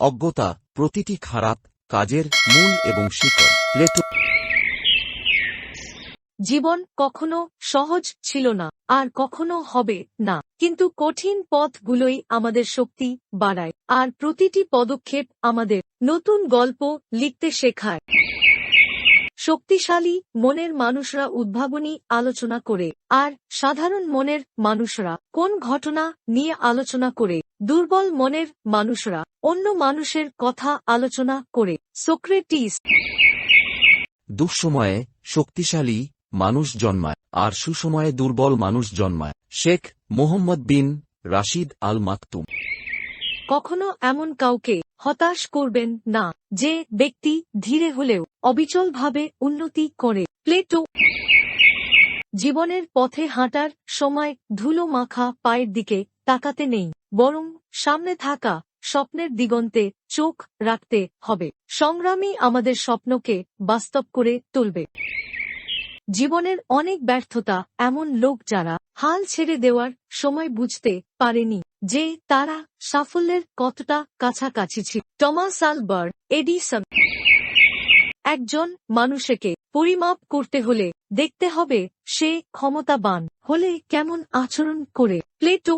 অজ্ঞতা প্রতিটি খারাপ কাজের মূল এবং শিকড় জীবন কখনো সহজ ছিল না, আর কখনো হবে না। কিন্তু কঠিন পথগুলোই আমাদের শক্তি বাড়ায়, আর প্রতিটি পদক্ষেপ আমাদের নতুন গল্প লিখতে শেখায়। শক্তিশালী মনের মানুষরা উদ্ভাবনী আলোচনা করে আর সাধারণ মনের মানুষরা কোন ঘটনা নিয়ে আলোচনা করে দুর্বল মনের মানুষরা অন্য মানুষের কথা আলোচনা করে। সোক্রেটিস দুঃসময়ে শক্তিশালী মানুষ জন্মায় আর সুসময়ে দুর্বল মানুষ জন্মায়। শেখ মোহাম্মদ বিন রাশিদ আল মাকতুম। কখনো এমন কাউকে হতাশ করবেন না যে ব্যক্তি ধীরে হলেও অবিচলভাবে উন্নতি করে। প্লেটো জীবনের পথে হাঁটার সময় ধুলো মাখা পায়ের দিকে তাকাতে নেই, বরং সামনে থাকা স্বপ্নের দিগন্তে চোখ রাখতে হবে। সংগ্রামী আমাদের স্বপ্নকে বাস্তব করে তুলবে। জীবনের অনেক ব্যর্থতা এমন লোক যারা হাল ছেড়ে দেওয়ার সময় বুঝতে পারেনি যে তারা সাফল্যের কতটা কাছাকাছি ছিল। টমাস আলবার এডিসন একজন মানুষকে পরিমাপ করতে হলে দেখতে হবে সে ক্ষমতাবান হলে কেমন আচরণ করে। প্লেটো